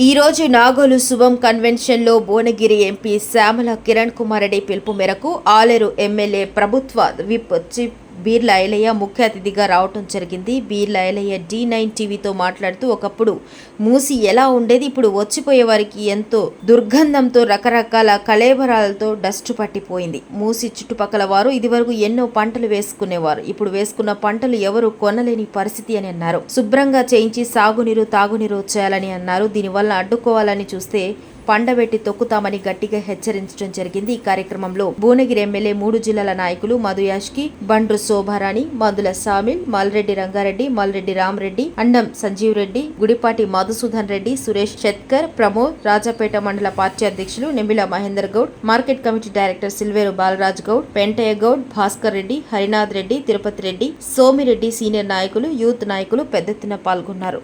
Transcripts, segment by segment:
ఈ రోజు నాగోలు శుభం కన్వెన్షన్లో భువనగిరి ఎంపీ శ్యామల కిరణ్ కుమార్ రెడ్డి పిలుపు మేరకు ఆలేరు ఎమ్మెల్యే ప్రభుత్వ విప్ చీఫ్ బీర్ల ఐలయ్య ముఖ్య అతిథిగా రావటం జరిగింది. బీర్ల ఐలయ్య డి నైన్ టీవీతో మాట్లాడుతూ ఒకప్పుడు మూసి ఎలా ఉండేది ఇప్పుడు వచ్చిపోయే వారికి ఎంతో దుర్గంధంతో రకరకాల కళేబరాలతో డస్ట్ పట్టిపోయింది. మూసి చుట్టుపక్కల వారు ఇదివరకు ఎన్నో పంటలు వేసుకునేవారు. ఇప్పుడు వేసుకున్న పంటలు ఎవరు కొనలేని పరిస్థితి అని అన్నారు. శుభ్రంగా చేయించి సాగునీరు తాగునీరు చేయాలని అన్నారు. దీనివల్ల అడ్డుకోవాలని చూస్తే పండబెట్టి తొక్కుతామని గట్టిగా హెచ్చరించడం జరిగింది. ఈ కార్యక్రమంలో భువనగిరి ఎమ్మెల్యే మూడు జిల్లాల నాయకులు మధు యాష్కి బండ్రు శోభారాణి మందుల సామిల్ మల్రెడ్డి రంగారెడ్డి మల్రెడ్డి రామరెడ్డి అండం సంజీవ్ రెడ్డి గుడిపాటి మధుసూదన్ రెడ్డి సురేష్ షెట్కర్ ప్రమోద్ రాజాపేట మండల పార్టీ అధ్యక్షులు Nemila Mahender Goud market committee director Silveru Balraj Goud Pentaiah Goud Bhaskar Reddy Harinath Reddy Tirupati Reddy Somi Reddy senior నాయకులు యూత్ నాయకులు పెద్ద ఎత్తున పాల్గొన్నారు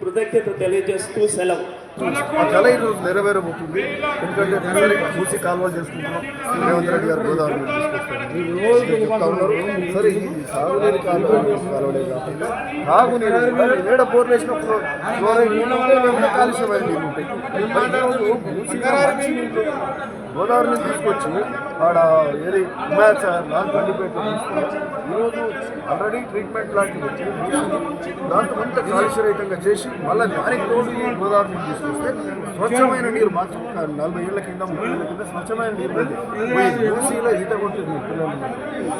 కృతజ్ఞత తెలియజేస్తూ సెలవు. ఆ కళ ఈరోజు నెరవేరబోతుంది. ఎందుకంటే నెలలు చూసి కాలువలు చేసుకుంటున్నాం రేవంత్ రెడ్డి గారు గోదావరి చెప్తా ఉన్నారు. సరే ఇది సాగునీరు కాలువ కాలువలే కాకుండా తాగునీరు ఏడ బోర్లు వేసినప్పుడు కాలుష్యమైన నీళ్ళు ఉంటాయి గోదావరి నుంచి తీసుకొచ్చి ఆడ ఏది మ్యాచ్ లాంటి బండిపేట ఈరోజు ఆల్రెడీ ట్రీట్మెంట్ లాంటివి పెట్టి దాంట్లో అంతా కాలుష్యరహితంగా చేసి మళ్ళీ దానికి రోజు ఈ గోదావరి తీసుకొస్తే స్వచ్ఛమైన నీరు మాత్రం నలభై ఏళ్ళ కింద ముప్పై ఏళ్ళ కింద స్వచ్ఛమైన నీరు ఉంది ఈత కొట్టింది పిల్లలు.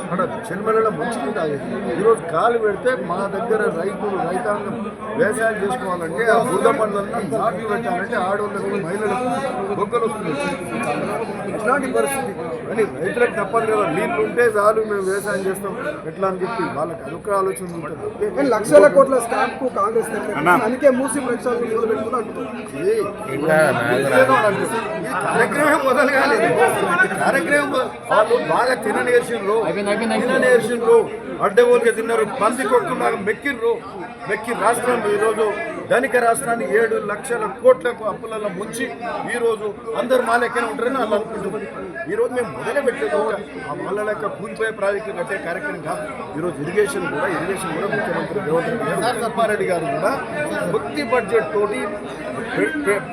అక్కడ చెన్మలలో మంచి నీరు తాగేది. ఈరోజు కాలు పెడితే మా దగ్గర రైతులు రైతాంగం వ్యవసాయం చేసుకోవాలంటే ఆ బుద్ధ పండ్లన్నా నాట్లు పెట్టాలంటే ఆడవాళ్ళకు మహిళలకు బొగ్గలు వస్తుంది ఇట్లాంటి పరిస్థితి. అని రైతులకు తప్పదు కదా. నీళ్ళు ఉంటే చాలు మేము వ్యవసాయం చేస్తాం. ఎట్లా అని చెప్పి వాళ్ళకి అదొక ఆలోచన ఉంటుంది. కానీ లక్షల కోట్ల స్కామ్కు కాంగ్రెస్. అందుకే మూసి ఈ కార్యక్రమం మొదలు కాలేదు కార్యక్రమం వాళ్ళు బాగా తిన నేర్చిండ్రు తిన నేర్చిండ్రు అడ్డగోలుగా తిన్నారు. పంది కొట్టుకున్నారు మెక్కిర్రు మెక్కి రాష్ట్రం ఈరోజు ధనిక రాష్ట్రాన్ని ఏడు లక్షల కోట్లకు అప్పులలో ముంచి ఈరోజు అందరు మా లెక్కనే ఉంటారని వాళ్ళు అనుకుంటున్నారు ఈరోజు మేము మొదలు పెట్టేది ఆ వాళ్ళ లెక్క కూలిపోయే ప్రాజెక్టులు కట్టే కార్యక్రమం కాదు. ఈరోజు ఇరిగేషన్ కూడా ఇరిగేషన్ కూడా ముఖ్యమంత్రి రేవంత్ రెడ్డి గారు గారు కూడా కొద్ది బడ్జెట్ తోటి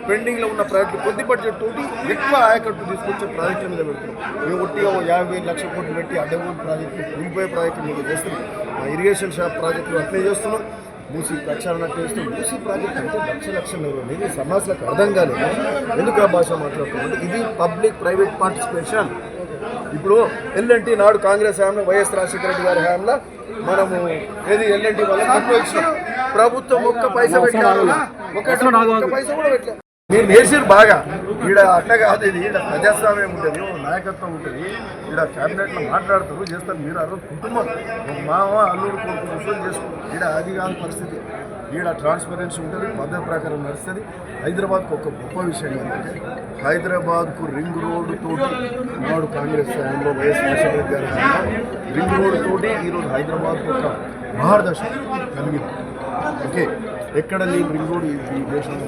పెండింగ్లో ఉన్న ప్రాజెక్టు కొద్ది బడ్జెట్ తోటి ఎక్కువ ఆయకట్టు తీసుకొచ్చే ప్రాజెక్టు మీద పెడుతున్నాం మేము ఒట్టిగా ఓ యాభై వేలు లక్షల కోట్లు పెట్టి అడ్డగోలు ప్రాజెక్టు కూలిపోయే ప్రాజెక్టు మీద చేస్తున్నాం. ఆ ఇరిగేషన్ షాప్ ప్రాజెక్టులు అట్లే చేస్తున్నాం. మూసి ప్రక్షాళన చేస్తూ మూసి ప్రాజెక్ట్ అంటే లక్ష లక్షల అనేది సమస్యలకు అర్థం కాలేదు. ఎందుకు ఆ భాష మాట్లాడుతున్నాం ఇది పబ్లిక్ ప్రైవేట్ పార్టిసిపేషన్. ఇప్పుడు ఎల్ఎన్టీ నాడు కాంగ్రెస్ హయాంలో వైఎస్ రాజశేఖర రెడ్డి గారి హయాంలో మనము ఏది ఎల్ఎన్టీ వల్ల ప్రభుత్వం ఒక్క పైసా పెట్టాలి ఒక్క ఒక్క పైసా కూడా పెట్టలేదు మీరు నేర్చారు బాగా. ఈడ అట్లా కాదు ఇది ఈడ ప్రజాస్వామ్యం ఉంటుంది ఓ నాయకత్వం ఉంటుంది. ఈడ క్యాబినెట్లో మాట్లాడతారు చేస్తారు మీరు ఆ రోజు కుటుంబం మామ అల్లుడు కొడుకు వసూలు చేసుకుంటారు ఈడ అది కాని పరిస్థితి. ఈడ ట్రాన్స్పరెన్సీ ఉంటుంది పద్ధతి ప్రకారం నడుస్తుంది. హైదరాబాద్కు ఒక గొప్ప విషయం ఏంటంటే హైదరాబాద్కు రింగ్ రోడ్డు తోటి నాడు కాంగ్రెస్ హయాంలో వైఎస్ రాజశేఖర రెడ్డి గారి రింగ్ రోడ్డు తోటి ఈరోజు హైదరాబాద్కు ఒక మహారదర్శనం కలిగింది. ఓకే? ఎక్కడ లేని రింగ్ రోడ్ ఈ దేశంలో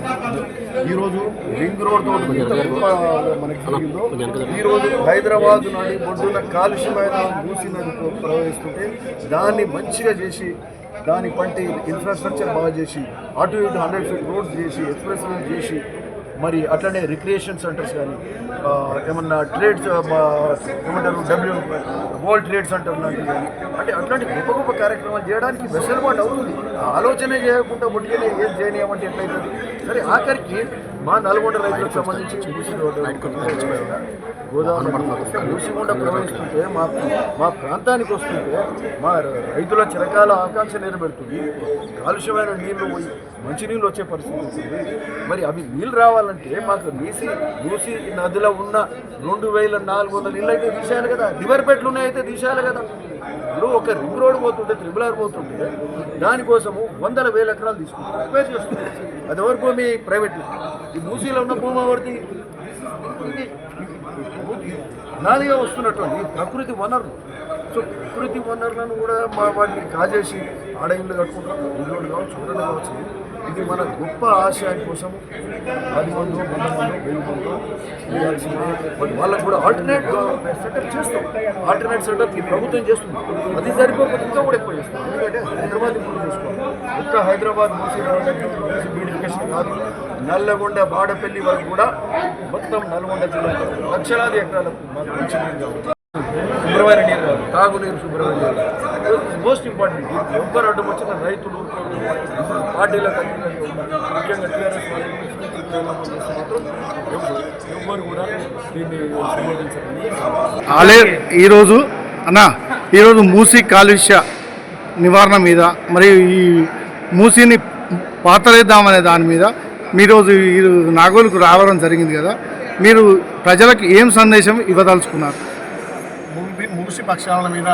ఈరోజు రింగ్ రోడ్ తోటి ఎంత గొప్ప మనకి జరిగిందో ఈరోజు హైదరాబాద్ నుండి బొడ్డున కాలుష్యమైన మూసి నది ప్రవహిస్తుంటే దాన్ని మంచిగా చేసి దాని పంటి ఇన్ఫ్రాస్ట్రక్చర్ బాగా చేసి అటు ఇటు హండ్రెడ్ ఫీట్ రోడ్స్ చేసి ఎక్స్ప్రెస్ చేసి మరి అట్లనే రిక్రియేషన్ సెంటర్స్ కానీ ఏమన్నా ట్రేడ్స్ ఏమంటారు డబ్ల్యూ వరల్డ్ ట్రేడ్ సెంటర్ లాంటివి కానీ అంటే అట్లాంటి గొప్ప గొప్ప కార్యక్రమాలు చేయడానికి వెసులుబాటు అవుతుంది. ఆలోచన చేయకుండా ఒట్టిగానే ఏం చేయనియమంటే ఎట్లయితుంది? సరే ఆఖరికి మా నల్గొండ రైతులకు సంబంధించి మూసి రోడ్డు గోదావరి ప్రవహిస్తుంటే మా మా ప్రాంతానికి వస్తుంటే మా రైతుల చిరకాల ఆకాంక్ష నెరవేరుతుంది. కాలుష్యమైన నీళ్ళు పోయి మంచినీళ్ళు వచ్చే పరిస్థితి ఉంటుంది. మరి అవి నీళ్ళు రావాలంటే మాకు నీసి మూసి నదిలో ఉన్న రెండు వేల నాలుగు వందల నీళ్ళు అయితే తీసేయాలి కదా. రివర్పేట్లు ఉన్నాయైతే తీసేయాలి కదా. ఇప్పుడు ఒక రింగ్ రోడ్ పోతుంటే త్రిబుల్ ఆర్ పోతుంటే దానికోసము వందల వేల ఎకరాలు తీసుకుంటారు రిపేర్ చేస్తుంది అది ఎవరి భూమి? ప్రైవేట్ ఈ మూసీలో ఉన్న భూమి ఎవరిది నాదిగా వస్తున్నటువంటి ప్రకృతి వనరులు. సో ప్రకృతి వనరులను కూడా మా వాటిని కాజేసి ఆడ ఇల్లు కట్టుకుంటాం ఇల్లు కావచ్చు ఊరలు కావచ్చు. ఇది మన గొప్ప ఆశయం కోసం పది మందో వంద మందో వెయ్యి మందో చేయాల్సిన వాళ్ళకు కూడా ఆల్టర్నేట్ సెటప్ చేస్తాం. ఆల్టర్నేట్ సెటప్ ఈ ప్రభుత్వం చేస్తుంది. అది సరిపోకపోతే ఇంకా కూడా ఎక్కువ చేస్తాం. ఎందుకంటే హైదరాబాద్ ఇంప్రూవ్ చేసుకోవాలి. ఒక్క హైదరాబాద్ మూసి బ్యూటిఫికేషన్ కాదు. నల్లగొండ బాడపల్లి వరకు కూడా మొత్తం నల్గొండ జిల్లాలో లక్షలాది ఎకరాలకు మాకు మంచి నీరు కావాలి శుభ్రమైన నీరు కావాలి తాగునీరు శుభ్రమైన నీరు మోస్ట్ ఇంపార్టెంట్ ఎవ్వరు అడ్డం వచ్చిన రైతులు పార్టీల ముఖ్యంగా టీఆర్ఎస్ ఎవ్వరు- కూడా దీన్ని సమర్థించారు ఈరోజు అన్న ఈరోజు మూసి కాలుష్య నివారణ మీద మరియు ఈ మూసిని పాతలేద్దామనే దాని మీద మీరోజు ఈ నాగోలుకు రావడం జరిగింది కదా. మీరు ప్రజలకు ఏం సందేశం ఇవ్వదలుచుకున్నారు? మూసి- మూసి పక్షాల మీద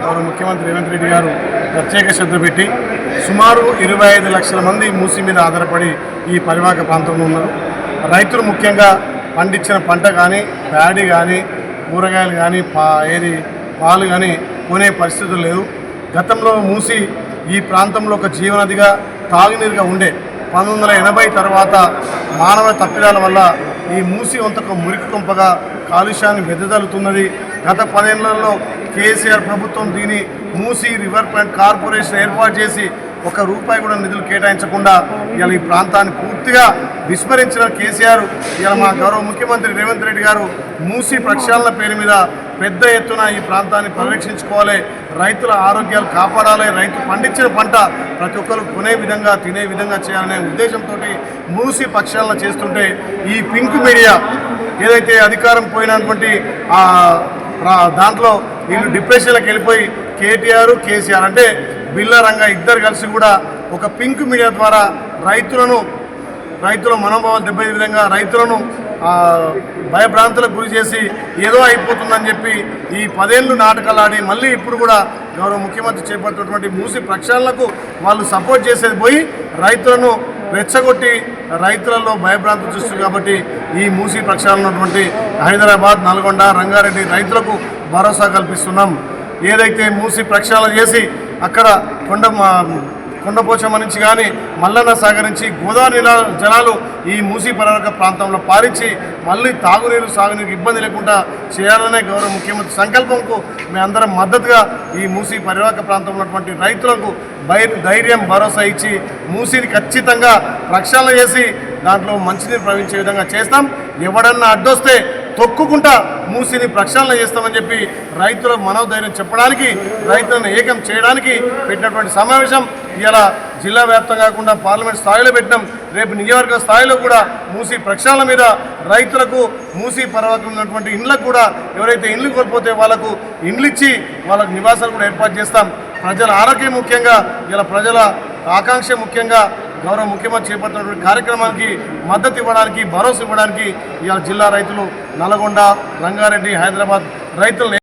గౌరవ ముఖ్యమంత్రి రేవంత్ రెడ్డి గారు ప్రత్యేక శ్రద్ధ పెట్టి సుమారు ఇరవై ఐదు లక్షల మంది మూసి మీద ఆధారపడి ఈ పరివాహక ప్రాంతంలో ఉన్నారు. రైతులు ముఖ్యంగా పండించిన పంట కానీ ప్యాడీ కానీ కూరగాయలు కానీ పా ఏది పాలు కానీ కొనే పరిస్థితులు లేదు గతంలో మూసి ఈ ప్రాంతంలో ఒక జీవనదిగా తాగునీరుగా ఉండే పంతొమ్మిది వందల ఎనభై తర్వాత మానవ తప్పిదాల వల్ల ఈ మూసి వంతకు మురికి కుంపగా కాలుష్యాన్ని వెదజల్లుతున్నది. గత పదేళ్ళలో కేసీఆర్ ప్రభుత్వం దీని మూసి రివర్ ఫ్రంట్ కార్పొరేషన్ ఏర్పాటు చేసి ఒక రూపాయి కూడా నిధులు కేటాయించకుండా ఇలా ఈ ప్రాంతాన్ని పూర్తిగా విస్మరించిన కేసీఆర్. ఇలా మా గౌరవ ముఖ్యమంత్రి రేవంత్ రెడ్డి గారు మూసి ప్రక్షాళన పేరు మీద పెద్ద ఎత్తున ఈ ప్రాంతాన్ని పరిరక్షించుకోవాలి. రైతుల ఆరోగ్యాలు కాపాడాలి. రైతు పండించిన పంట ప్రతి ఒక్కరు కొనే విధంగా తినే విధంగా చేయాలనే ఉద్దేశంతో మూసి పక్షాలను చేస్తుంటే ఈ పింక్ మీడియా ఏదైతే అధికారం పోయినటువంటి దాంట్లో వీళ్ళు డిప్రెషన్లకు వెళ్ళిపోయి కేటీఆర్ కేసీఆర్ అంటే బిల్ల రంగ ఇద్దరు కలిసి కూడా ఒక పింక్ మీడియా ద్వారా రైతులను రైతుల మనోభావాలు దెబ్బే విధంగా రైతులను భయభ్రాంతులకు గురి చేసి ఏదో అయిపోతుందని చెప్పి ఈ పదేళ్ళు నాటకాలు ఆడి మళ్ళీ ఇప్పుడు కూడా గౌరవ ముఖ్యమంత్రి చేపట్టినటువంటి మూసి ప్రక్షాళనకు వాళ్ళు సపోర్ట్ చేసేది పోయి రైతులను రెచ్చగొట్టి రైతులలో భయభ్రాంతులు చూస్తుంది కాబట్టి ఈ మూసి ప్రక్షాళన ఉన్నటువంటి హైదరాబాద్ నల్గొండ రంగారెడ్డి రైతులకు భరోసా కల్పిస్తున్నాం. ఏదైతే మూసి ప్రక్షాళన చేసి అక్కడ కొండ మా- కొండపోచమ్మ నుంచి కానీ మల్లన్న సాగర్ నుంచి గోదావరి జలాలు ఈ మూసీ పరివాహక ప్రాంతంలో పారించి మళ్ళీ తాగునీరు సాగునీరు ఇబ్బంది లేకుండా చేయాలనే గౌరవ ముఖ్యమంత్రి సంకల్పంకు మేమందరం మద్దతుగా ఈ మూసీ పరివాహక ప్రాంతంలో ఉన్నటువంటి రైతులకు ధైర్యం భరోసా ఇచ్చి మూసీని ఖచ్చితంగా ప్రక్షాళన చేసి దాంట్లో మంచినీరు ప్రవహించే విధంగా చేస్తాం. ఎవడన్నా అడ్డొస్తే తొక్కుకుంటా మూసిని ప్రక్షాళన చేస్తామని చెప్పి రైతుల మనోధైర్యం చెప్పడానికి రైతులను ఏకం చేయడానికి పెట్టినటువంటి సమావేశం ఇలా జిల్లా వ్యాప్తం కాకుండా పార్లమెంట్ స్థాయిలో పెట్టినాం. రేపు నియోజకవర్గ స్థాయిలో కూడా మూసి ప్రక్షాళన మీద రైతులకు మూసి పర్వతం ఉన్నటువంటి ఇండ్లకు కూడా ఎవరైతే ఇండ్లు కోల్పోతే వాళ్ళకు ఇండ్లు ఇచ్చి వాళ్ళకు నివాసాలు కూడా ఏర్పాటు చేస్తాం. ప్రజల ఆరోగ్యం ముఖ్యంగా ఇలా ప్రజల ఆకాంక్ష ముఖ్యంగా గౌరవ ముఖ్యమంత్రి చేపట్టినటువంటి కార్యక్రమానికి మద్దతు ఇవ్వడానికి భరోసా ఇవ్వడానికి ఇవాళ జిల్లా రైతులు నల్గొండ రంగారెడ్డి హైదరాబాద్ రైతులను